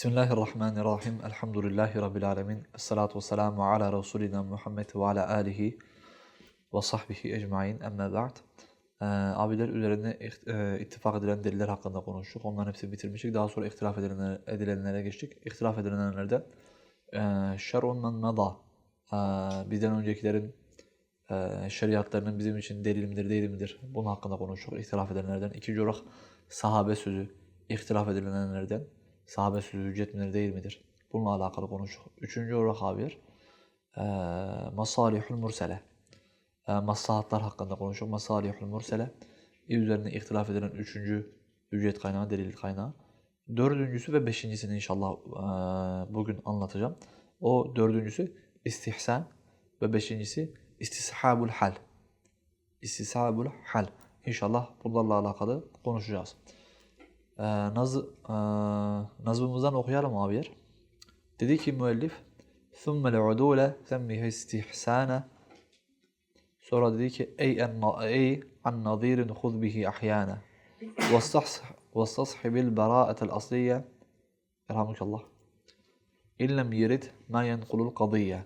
Bismillahirrahmanirrahim. Elhamdülillahi Rabbil alemin. Esselatu vesselamu ala Resulina Muhammed ve ala alihi ve sahbihi ecmain. Emme ba'd. Ee, abiler üzerinde iht- e, ittifak edilen deliller hakkında konuştuk. Onların hepsini bitirmiştik. Daha sonra ihtilaf edilenlere, edilenlere geçtik. İhtilaf edilenlerden e, şer'un men mada. E, bizden öncekilerin şeriatlarının bizim için delil midir değil midir? Bunun hakkında konuştuk. İhtilaf edilenlerden. İkinci olarak sahabe sözü. ihtilaf edilenlerden. Sahabe sözü hüccet midir değil midir? Bununla alakalı konuştuk. Üçüncü olarak haber. E, masalihul mursele. E, maslahatlar hakkında konuştuk. Masalihul mursele. Üzerine ihtilaf edilen üçüncü hüccet kaynağı, delil kaynağı. Dördüncüsü ve beşincisini inşallah e, bugün anlatacağım. O dördüncüsü istihsan ve beşincisi istishabul hal. İstishabul hal. İnşallah bunlarla alakalı konuşacağız. naz nazımızdan okuyalım abi yer. Dedi ki müellif ثم العدول سميه استحسانا sonra dedi ki ey en ey an nazir خذ به أحيانا. واستصح واستصحب البراءة الأصلية. يرحمك الله. إن لم يرد ما ينقل القضية.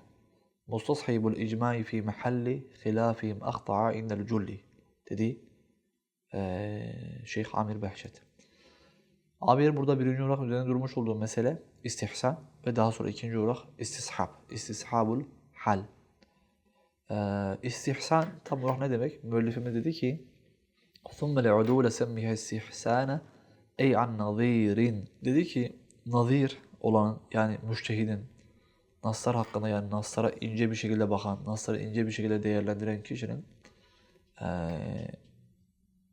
مستصحب الإجماع في محل خلافهم أخطأ عند الجل. تدي آه، شيخ عامر بحشت Abi burada birinci olarak üzerine durmuş olduğu mesele istihsan ve daha sonra ikinci olarak istishab. İstishabul hal. Ee, istihsan tam olarak ne demek? Müellifimiz dedi ki ثُمَّ لَعُدُولَ سَمِّهَا استihsana ey an nazirin. Dedi ki nazir olan yani müştehidin naslar hakkında yani naslara ince bir şekilde bakan, nasları ince bir şekilde değerlendiren kişinin eee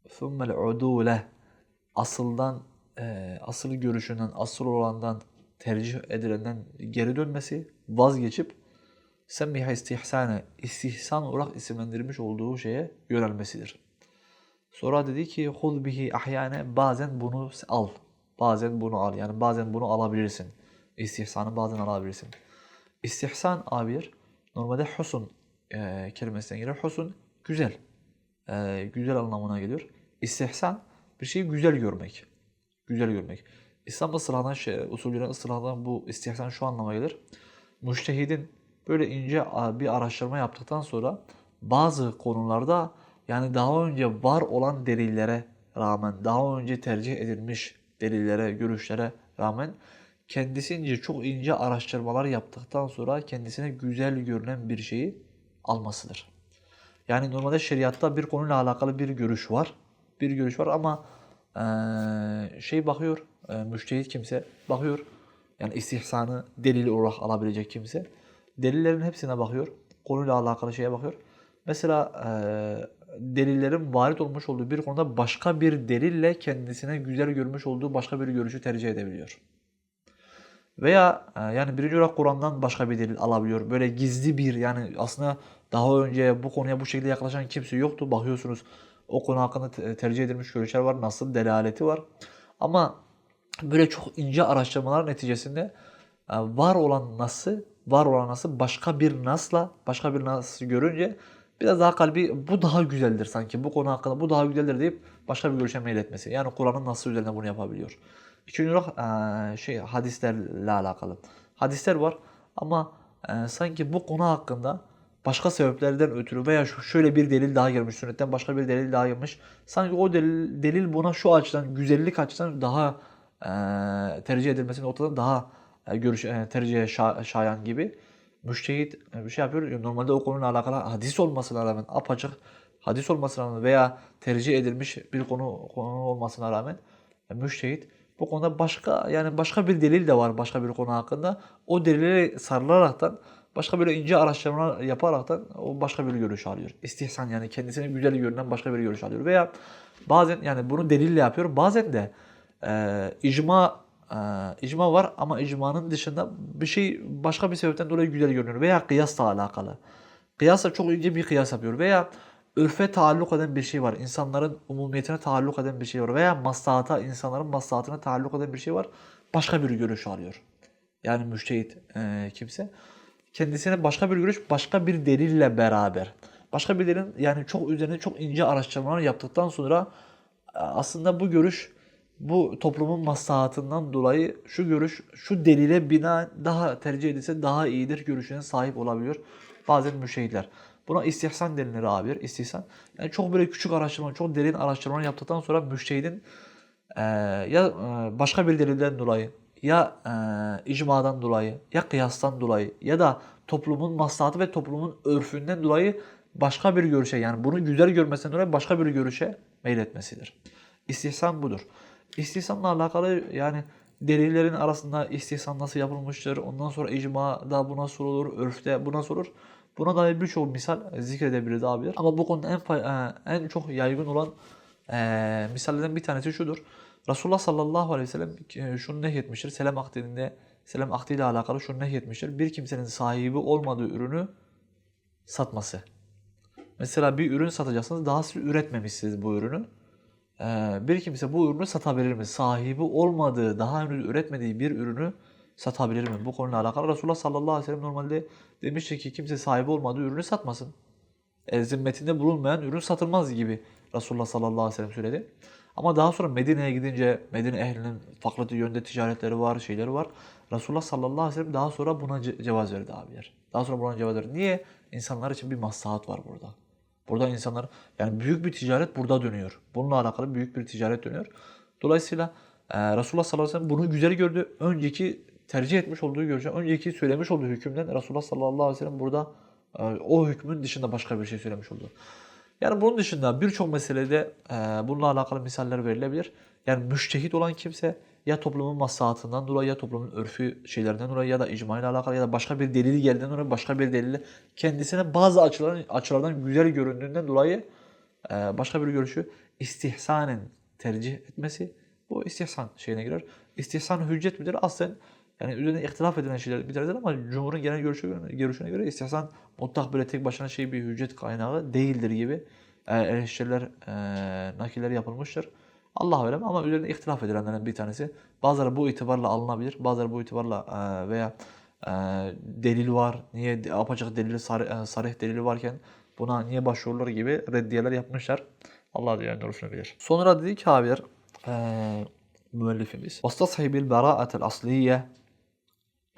ثُمَّ الْعُدُولَ asıldan, eee, asıl görüşünden, asıl olandan, tercih edilenden geri dönmesi, vazgeçip semmiha istihsane, istihsan olarak isimlendirilmiş olduğu şeye yönelmesidir. Sonra dedi ki hul bihi ahyane bazen bunu al. Bazen bunu al. Yani bazen bunu alabilirsin. İstihsanı bazen alabilirsin. İstihsan abir normalde husun e, kelimesinden gelir. Husun güzel. E, güzel anlamına geliyor. İstihsan bir şeyi güzel görmek. Güzel görmek. İslam ıslahından, şey, usulüne ıslahından bu istihsan şu anlama gelir. Müştehidin böyle ince bir araştırma yaptıktan sonra bazı konularda yani daha önce var olan delillere rağmen, daha önce tercih edilmiş delillere, görüşlere rağmen kendisince çok ince araştırmalar yaptıktan sonra kendisine güzel görünen bir şeyi almasıdır. Yani normalde şeriatta bir konuyla alakalı bir görüş var. Bir görüş var ama eee, şey bakıyor, eee, müştehit kimse bakıyor. Yani istihsanı delil olarak alabilecek kimse. Delillerin hepsine bakıyor. Konuyla alakalı şeye bakıyor. Mesela eee, delillerin varit olmuş olduğu bir konuda başka bir delille kendisine güzel görmüş olduğu başka bir görüşü tercih edebiliyor. Veya e, yani birinci olarak Kur'an'dan başka bir delil alabiliyor. Böyle gizli bir yani aslında daha önce bu konuya bu şekilde yaklaşan kimse yoktu. Bakıyorsunuz o konu hakkında te- tercih edilmiş görüşler var. Nasıl delaleti var. Ama böyle çok ince araştırmalar neticesinde e, var olan nası, var olan nası başka bir nasla, başka bir nas görünce biraz daha kalbi bu daha güzeldir sanki. Bu konu hakkında bu daha güzeldir deyip başka bir görüşe meyletmesi. Yani Kur'an'ın nasıl üzerine bunu yapabiliyor. İkinci olarak e, şey hadislerle alakalı. Hadisler var ama e, sanki bu konu hakkında başka sebeplerden ötürü veya şöyle bir delil daha gelmiş, sünnetten başka bir delil daha gelmiş. Sanki o delil, delil buna şu açıdan, güzellik açıdan daha e, tercih edilmesi noktada daha e, görüş, e, tercihe şa- şayan gibi. Müştehit e, bir şey yapıyor. Normalde o konuyla alakalı hadis olmasına rağmen, apaçık hadis olmasına rağmen veya tercih edilmiş bir konu konu olmasına rağmen e, müştehit bu konuda başka yani başka bir delil de var başka bir konu hakkında. O delile sarılaraktan başka böyle ince araştırmalar yaparaktan o başka bir görüş alıyor. İstihsan yani kendisine güzel görünen başka bir görüş alıyor. Veya bazen yani bunu delille yapıyor. Bazen de e, icma e, icma var ama icmanın dışında bir şey başka bir sebepten dolayı güzel görünüyor. Veya kıyasla alakalı. Kıyasla çok ince bir kıyas yapıyor. Veya örfe taalluk eden bir şey var. İnsanların umumiyetine taalluk eden bir şey var. Veya maslahata, insanların maslahatına taalluk eden bir şey var. Başka bir görüş alıyor. Yani müştehit e, kimse. Kendisine başka bir görüş, başka bir delille beraber. Başka bir delilin yani çok üzerine çok ince araştırmalar yaptıktan sonra aslında bu görüş bu toplumun maslahatından dolayı şu görüş, şu delile bina daha tercih edilse daha iyidir görüşüne sahip olabiliyor bazen müşehitler. Buna istihsan denilir abi. İstihsan. Yani çok böyle küçük araştırma, çok derin araştırma yaptıktan sonra müştehidin e, ya e, başka bir delilden dolayı ya e, icmadan dolayı ya kıyastan dolayı ya da toplumun maslahatı ve toplumun örfünden dolayı başka bir görüşe yani bunu güzel görmesinden dolayı başka bir görüşe meyletmesidir. İstihsan budur. İstihsanla alakalı yani delillerin arasında istihsan nasıl yapılmıştır, ondan sonra icmada bu nasıl olur, örfte bu nasıl olur. Buna dair birçok misal zikredebiliriz abiler. Ama bu konuda en, en çok yaygın olan e, misallerden bir tanesi şudur. Resulullah sallallahu aleyhi ve sellem e, şunu nehyetmiştir. Selam akdinde, selam akdiyle alakalı şunu nehyetmiştir. Bir kimsenin sahibi olmadığı ürünü satması. Mesela bir ürün satacaksınız. Daha siz üretmemişsiniz bu ürünü. Ee, bir kimse bu ürünü satabilir mi? Sahibi olmadığı, daha henüz üretmediği bir ürünü satabilir mi? Bu konuyla alakalı Resulullah sallallahu aleyhi ve sellem normalde demişti ki kimse sahibi olmadığı ürünü satmasın. E, zimmetinde bulunmayan ürün satılmaz gibi Resulullah sallallahu aleyhi ve sellem söyledi. Ama daha sonra Medine'ye gidince Medine ehlinin farklı yönde ticaretleri var, şeyleri var. Resulullah sallallahu aleyhi ve sellem daha sonra buna ce- cevaz verdi abiler. Daha sonra buna cevaz verdi. Niye? İnsanlar için bir maslahat var burada. Burada insanlar yani büyük bir ticaret burada dönüyor. Bununla alakalı büyük bir ticaret dönüyor. Dolayısıyla e, Resulullah sallallahu aleyhi ve sellem bunu güzel gördü. Önceki tercih etmiş olduğu görüşe, önceki söylemiş olduğu hükümden Resulullah sallallahu aleyhi ve sellem burada e, o hükmün dışında başka bir şey söylemiş oldu. Yani bunun dışında birçok meselede e, bununla alakalı misaller verilebilir. Yani müştehit olan kimse ya toplumun maslahatından dolayı ya toplumun örfü şeylerden dolayı ya da icma ile alakalı ya da başka bir delili geldiğinden dolayı başka bir delili kendisine bazı açılardan, açılardan güzel göründüğünden dolayı e, başka bir görüşü istihsanen tercih etmesi bu istihsan şeyine girer. İstihsan hüccet midir? Aslen yani üzerine ihtilaf edilen şeyler bir tanesidir ama Cumhur'un genel görüşü, görüşüne göre istihsan mutlak böyle tek başına şey bir hüccet kaynağı değildir gibi e, eleştiriler, e, nakiller yapılmıştır. Allah öyle ama üzerine ihtilaf edilenlerden bir tanesi. Bazıları bu itibarla alınabilir, bazıları bu itibarla e, veya e, delil var, niye apaçık delili, sarih, sarih delili varken buna niye başvurulur gibi reddiyeler yapmışlar. Allah diyen doğrusunu bilir. Sonra dedi ki abiler, e, müellifimiz. وَاسْتَصْحِبِ الْبَرَاءَةَ الْأَصْلِيَّةِ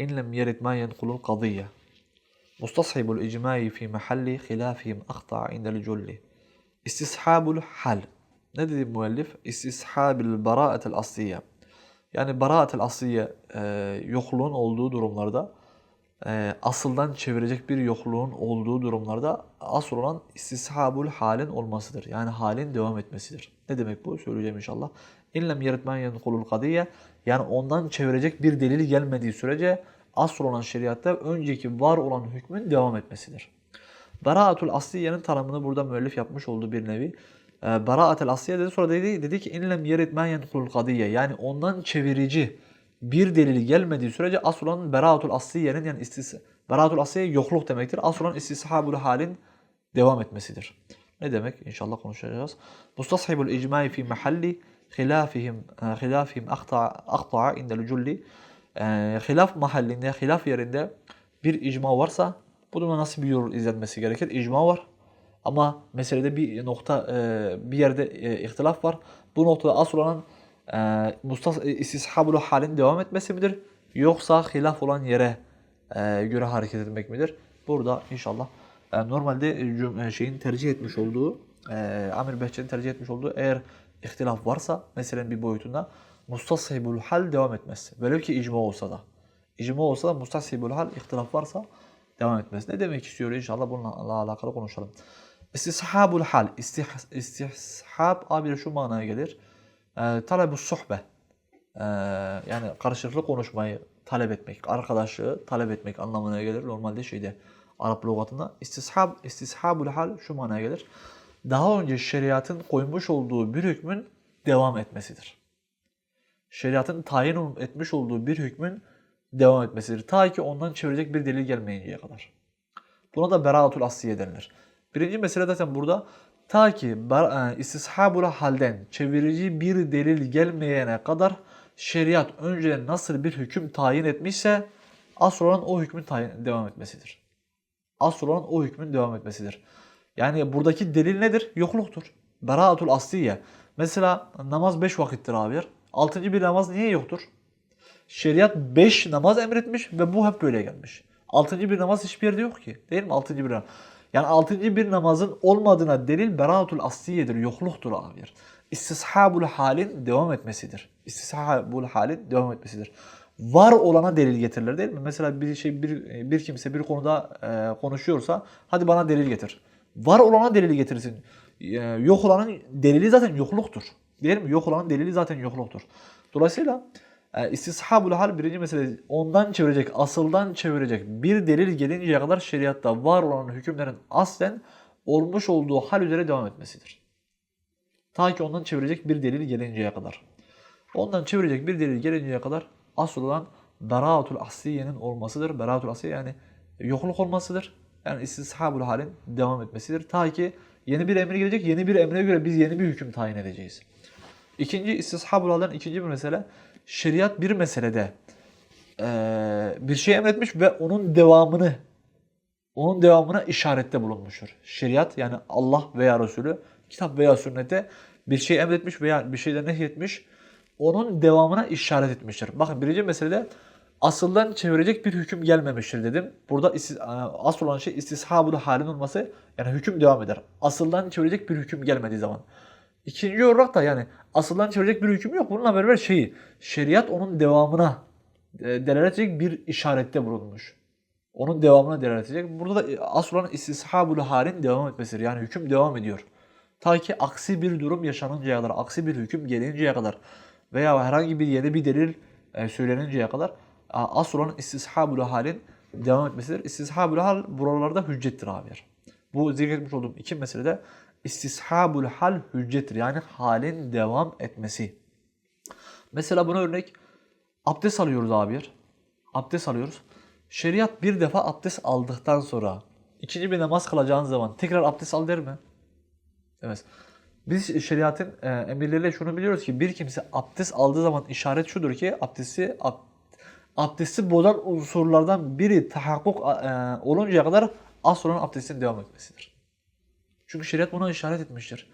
إن لم يرد ما ينقل القضية مستصحب الإجماع في محل خلافهم أخطأ عند الجل استصحاب الحل ne dedi müellif? İstishabil bara'atel asliye. Yani bara'atel asliye e, yokluğun olduğu durumlarda e, asıldan çevirecek bir yokluğun olduğu durumlarda asıl olan istishabul halin olmasıdır. Yani halin devam etmesidir. Ne demek bu? Söyleyeceğim inşallah. İnlem yeritmen yenkulul kadiye yani ondan çevirecek bir delil gelmediği sürece asıl olan şeriatta önceki var olan hükmün devam etmesidir. Bara'atul asliyenin tanımını burada müellif yapmış olduğu bir nevi. E, Bara'atul asliye dedi sonra dedi, dedi ki inlem yerit men yenkulul kadiye yani ondan çevirici bir delil gelmediği sürece asıl olan beraatul asliyenin yani istis beraatul asliye yokluk demektir. Asıl olan istishabul halin devam etmesidir. Ne demek? İnşallah konuşacağız. Mustashibul icmai fi mahalli hilafihim hilafihim akta akta indel culli hilaf mahallinde, hilaf yerinde bir icma varsa bunun nasıl bir yol izlenmesi gerekir? İcma var. Ama meselede bir nokta, bir yerde ihtilaf var. Bu noktada asıl olan e, mustas istishabul halin devam etmesi midir? Yoksa hilaf olan yere göre hareket etmek midir? Burada inşallah normalde şeyin tercih etmiş olduğu, Amir Behçet'in tercih etmiş olduğu eğer ihtilaf varsa meselenin bir boyutunda mustasibul hal devam etmez. Velev ki icma olsa da. İcma olsa da mustasibul hal ihtilaf varsa devam etmez. Ne demek istiyor inşallah bununla alakalı konuşalım. İstishabul hal. İstih, istishab abi şu manaya gelir. E, talebus sohbe. E, yani karşılıklı konuşmayı talep etmek, arkadaşlığı talep etmek anlamına gelir. Normalde şeyde Arap lügatında istishab, istishabul hal şu manaya gelir. Daha önce şeriatın koymuş olduğu bir hükmün devam etmesidir. Şeriatın tayin etmiş olduğu bir hükmün devam etmesidir. Ta ki ondan çevirecek bir delil gelmeyinceye kadar. Buna da beraatul asliye denilir. Birinci mesele zaten burada ta ki e, istishabul halden çevirici bir delil gelmeyene kadar şeriat önceden nasıl bir hüküm tayin etmişse asıl olan o hükmün tayin, devam etmesidir. Asıl olan o hükmün devam etmesidir. Yani buradaki delil nedir? Yokluktur. Beraatul asliye. Mesela namaz 5 vakittir abi. Altıncı bir namaz niye yoktur? Şeriat 5 namaz emretmiş ve bu hep böyle gelmiş. Altıncı bir namaz hiçbir yerde yok ki. Değil mi? Altıncı bir namaz. Yani altıncı bir namazın olmadığına delil beraatul asliyedir, yokluktur abi. İstishabul halin devam etmesidir. İstishabul halin devam etmesidir. Var olana delil getirilir değil mi? Mesela bir şey bir, bir kimse bir konuda e, konuşuyorsa hadi bana delil getir. Var olana delil getirsin. E, yok olanın delili zaten yokluktur. Değil mi? Yok olanın delili zaten yokluktur. Dolayısıyla e, istishabul hal birinci mesele ondan çevirecek, asıldan çevirecek bir delil gelinceye kadar şeriatta var olan hükümlerin aslen olmuş olduğu hal üzere devam etmesidir. Ta ki ondan çevirecek bir delil gelinceye kadar. Ondan çevirecek bir delil gelinceye kadar asıl olan beraatul asliyenin olmasıdır. Beraatul asliye yani yokluk olmasıdır. Yani istishabul halin devam etmesidir. Ta ki yeni bir emir gelecek, yeni bir emre göre biz yeni bir hüküm tayin edeceğiz. İkinci istishabul halden ikinci bir mesele şeriat bir meselede bir şey emretmiş ve onun devamını onun devamına işarette bulunmuştur. Şeriat yani Allah veya Resulü kitap veya sünnete bir şey emretmiş veya bir şeyden nehyetmiş onun devamına işaret etmiştir. Bakın birinci meselede asıldan çevirecek bir hüküm gelmemiştir dedim. Burada istis- asıl olan şey istishabul halin olması yani hüküm devam eder. Asıldan çevirecek bir hüküm gelmediği zaman. İkinci olarak da yani asıldan çevirecek bir hüküm yok. Bununla beraber şeyi şeriat onun devamına e, delalet edecek bir işarette bulunmuş. Onun devamına delalet edecek. Burada da e, asıl olan istishabul halin devam etmesidir. Yani hüküm devam ediyor. Ta ki aksi bir durum yaşanıncaya kadar, aksi bir hüküm gelinceye kadar veya herhangi bir yeni bir delil e, söyleninceye kadar asıl olan istishabul halin devam etmesidir. İstishabul hal buralarda hüccettir abiler. Bu zikretmiş olduğum iki meselede istishabul hal hüccettir. Yani halin devam etmesi. Mesela buna örnek abdest alıyoruz abiler. Abdest alıyoruz. Şeriat bir defa abdest aldıktan sonra ikinci bir namaz kılacağın zaman tekrar abdest al der mi? Evet. Biz şeriatın e, emirleriyle şunu biliyoruz ki bir kimse abdest aldığı zaman işaret şudur ki abdesti ab, abdesti bozan unsurlardan biri tahakkuk e, oluncaya kadar asıl olan abdestin devam etmesidir. Çünkü şeriat buna işaret etmiştir.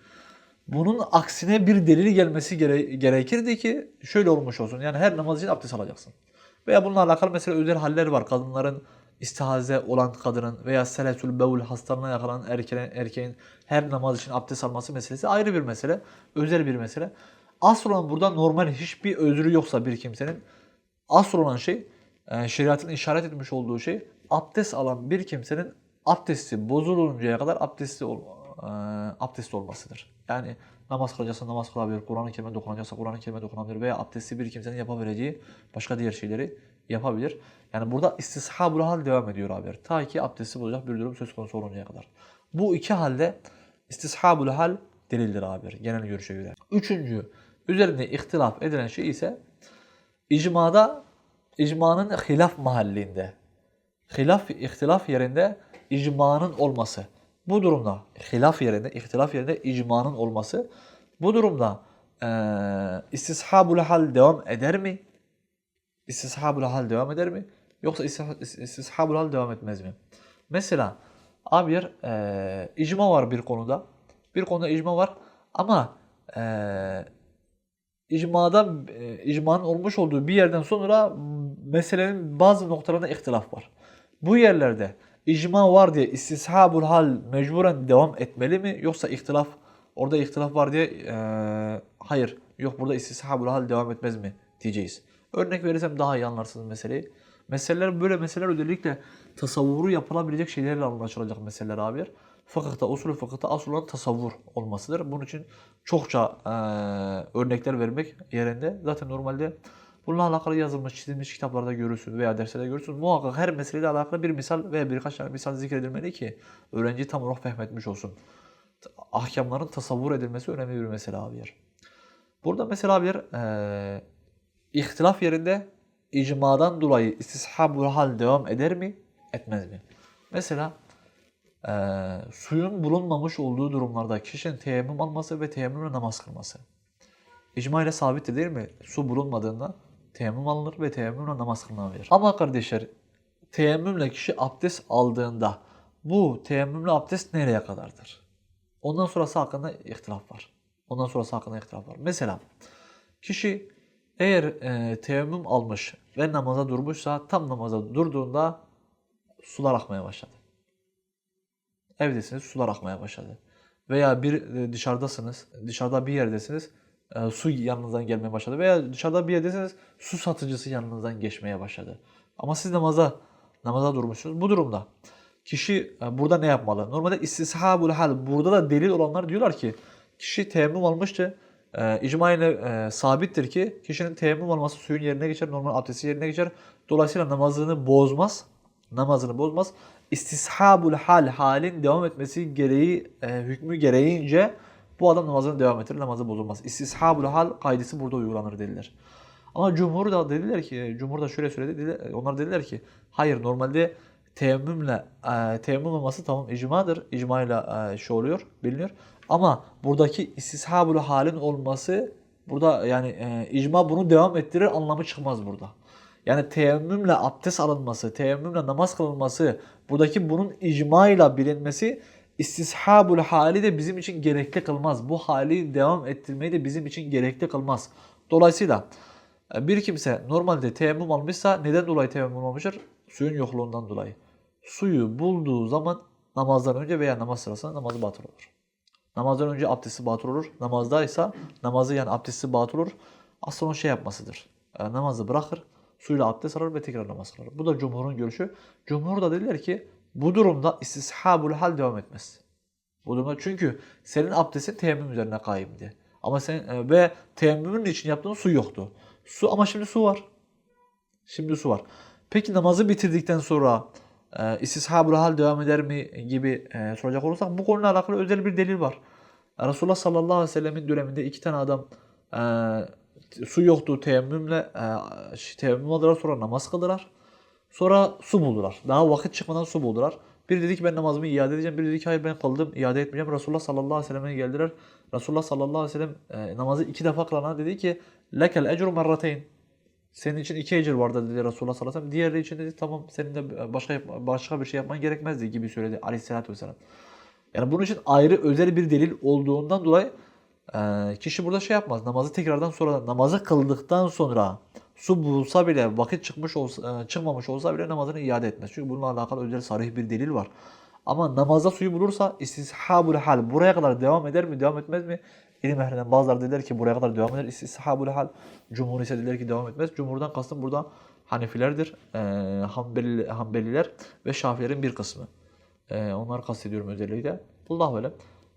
Bunun aksine bir delil gelmesi gere- gerekirdi ki şöyle olmuş olsun. Yani her namaz için abdest alacaksın. Veya bununla alakalı mesela özel haller var. Kadınların istihaze olan kadının veya seletül bevul hastalığına yakalanan erkeğin, erkeğin her namaz için abdest alması meselesi ayrı bir mesele. Özel bir mesele. Asıl olan burada normal hiçbir özrü yoksa bir kimsenin asıl olan şey e, şeriatın işaret etmiş olduğu şey abdest alan bir kimsenin abdesti bozuluncaya kadar abdesti ol, e, abdestli olmasıdır. Yani namaz kılacaksa namaz kılabilir, Kur'an-ı Kerim'e dokunacaksa Kur'an-ı dokunabilir veya abdesti bir kimsenin yapabileceği başka diğer şeyleri yapabilir. Yani burada istishabul hal devam ediyor abi. Ta ki abdesti bozacak bir durum söz konusu oluncaya kadar. Bu iki halde istishabul hal delildir abi genel görüşe göre. Üçüncü, üzerinde ihtilaf edilen şey ise icmada icmanın hilaf mahallinde. Hilaf, ihtilaf yerinde icmanın olması. Bu durumda hilaf yerinde, ihtilaf yerinde icmanın olması. Bu durumda eee istishabul hal devam eder mi? İstishabul hal devam eder mi? Yoksa istis- istishabul hal devam etmez mi? Mesela abi yer eee icma var bir konuda. Bir konuda icma var ama eee icmada e, icmanın olmuş olduğu bir yerden sonra meselenin bazı noktalarında ihtilaf var. Bu yerlerde icma var diye istishabul hal mecburen devam etmeli mi yoksa ihtilaf orada ihtilaf var diye e, hayır yok burada istishabul hal devam etmez mi diyeceğiz. Örnek verirsem daha iyi anlarsınız meseleyi. Meseleler böyle meseleler özellikle tasavvuru yapılabilecek şeylerle anlaşılacak meseleler abiler. Fıkıhta, usulü fıkıhta asıl olan tasavvur olmasıdır. Bunun için çokça eee, örnekler vermek yerinde. Zaten normalde bununla alakalı yazılmış, çizilmiş kitaplarda görürsünüz veya derslerde görürsünüz. Muhakkak her meseleyle alakalı bir misal veya birkaç tane misal zikredilmeli ki öğrenci tam olarak fehmetmiş olsun. Ahkamların tasavvur edilmesi önemli bir mesele abiler. Burada mesela bir eee ihtilaf yerinde icmadan dolayı istishabul hal devam eder mi, etmez mi? Mesela eee, suyun bulunmamış olduğu durumlarda kişinin teyemmüm alması ve teyemmümle namaz kılması. İcma ile sabittir değil mi? Su bulunmadığında teyemmüm alınır ve teyemmümle namaz kılınabilir. Ama kardeşler teyemmümle kişi abdest aldığında bu teyemmümle abdest nereye kadardır? Ondan sonrası hakkında ihtilaf var. Ondan sonrası hakkında ihtilaf var. Mesela kişi Eğer e, teyemmüm almış ve namaza durmuşsa tam namaza durduğunda sular akmaya başladı. Evdesiniz sular akmaya başladı. Veya bir e, dışarıdasınız, dışarıda bir yerdesiniz, e, su yanınızdan gelmeye başladı. Veya dışarıda bir yerdesiniz, su satıcısı yanınızdan geçmeye başladı. Ama siz namaza namaza durmuşsunuz. Bu durumda kişi e, burada ne yapmalı? Normalde istishabul hal. Burada da delil olanlar diyorlar ki kişi teyemmüm almıştı. E, icma ile e, sabittir ki kişinin teyemmüm alması suyun yerine geçer, normal abdesti yerine geçer. Dolayısıyla namazını bozmaz. Namazını bozmaz. İstishabul hal, halin devam etmesi gereği, e, hükmü gereğince bu adam namazını devam ettirir, namazı bozulmaz. İstishabul hal kaydesi burada uygulanır dediler. Ama cumhur da dediler ki, cumhur da şöyle söyledi, dediler, onlar dediler ki hayır normalde teyemmümle, e, teyemmüm olması tamam icmadır, icmayla e, şey oluyor, biliniyor. Ama buradaki istishabul halin olması burada yani e, icma bunu devam ettirir anlamı çıkmaz burada. Yani teyemmümle abdest alınması, teyemmümle namaz kılınması, buradaki bunun icmayla bilinmesi istishabul hali de bizim için gerekli kılmaz. Bu hali devam ettirmeyi de bizim için gerekli kılmaz. Dolayısıyla e, bir kimse normalde teyemmüm almışsa neden dolayı teyemmüm almıştır? Suyun yokluğundan dolayı. Suyu bulduğu zaman namazdan önce veya namaz sırasında namazı batıl olur. Namazdan önce abdesti batıl olur. Namazdaysa namazı yani abdesti batıl olur. Aslında o şey yapmasıdır. E, namazı bırakır, suyla abdest alır ve tekrar namaz kılar. Bu da cumhurun görüşü. Cumhur da dediler ki bu durumda istishabul hal devam etmez. Bu durumda çünkü senin abdestin teyemmüm üzerine kaimdi. Ama sen e, ve teyemmümün için yaptığın su yoktu. Su ama şimdi su var. Şimdi su var. Peki namazı bitirdikten sonra e, istishabul hal devam eder mi gibi e, soracak olursak bu konuyla alakalı özel bir delil var. Resulullah sallallahu aleyhi ve sellemin döneminde iki tane adam e, su yoktu teyemmümle e, teyemmüm aldılar sonra namaz kıldılar. Sonra su buldular. Daha vakit çıkmadan su buldular. Biri dedi ki ben namazımı iade edeceğim. Biri dedi ki hayır ben kıldım iade etmeyeceğim. Resulullah sallallahu aleyhi ve selleme geldiler. Resulullah sallallahu aleyhi ve sellem e, namazı iki defa kılana dedi ki lekel ecru merrateyn. Senin için iki ecir vardı dedi Resulullah sallallahu aleyhi ve sellem. Diğeri için dedi tamam senin de başka başka bir şey yapman gerekmezdi gibi söyledi aleyhissalatü vesselam. Yani bunun için ayrı özel bir delil olduğundan dolayı e, kişi burada şey yapmaz. Namazı tekrardan sonra namazı kıldıktan sonra su bulsa bile vakit çıkmış olsa, e, çıkmamış olsa bile namazını iade etmez. Çünkü bununla alakalı özel sarih bir delil var. Ama namazda suyu bulursa istishabul hal buraya kadar devam eder mi devam etmez mi? İlim ehlinden bazıları dediler ki buraya kadar devam eder. İstishabul hal. Cumhur ise dediler ki devam etmez. Cumhurdan kastım burada Hanefilerdir, e, Hanbeli, Hanbeliler ve Şafilerin bir kısmı. E, onları kastediyorum özellikle. Allahu alem.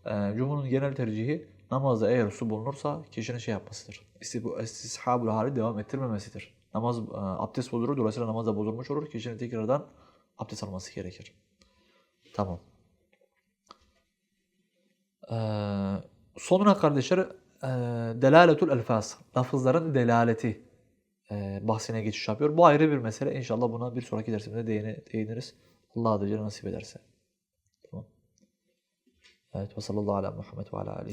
E, Cumhurun genel tercihi namazda eğer su bulunursa kişinin şey yapmasıdır. İsti- İstishabul hali devam ettirmemesidir. Namaz e, abdest bozulur. Dolayısıyla namaz da bozulmuş olur. Kişinin tekrardan abdest alması gerekir. Tamam. Ee, sonra kardeşler e, delaletul elfaz. Lafızların delaleti e, bahsine geçiş yapıyor. Bu ayrı bir mesele. İnşallah buna bir sonraki dersimizde değiniriz. Allah Celle nasip ederse. Tamam. Evet. Ve sallallahu ala Muhammed ve ala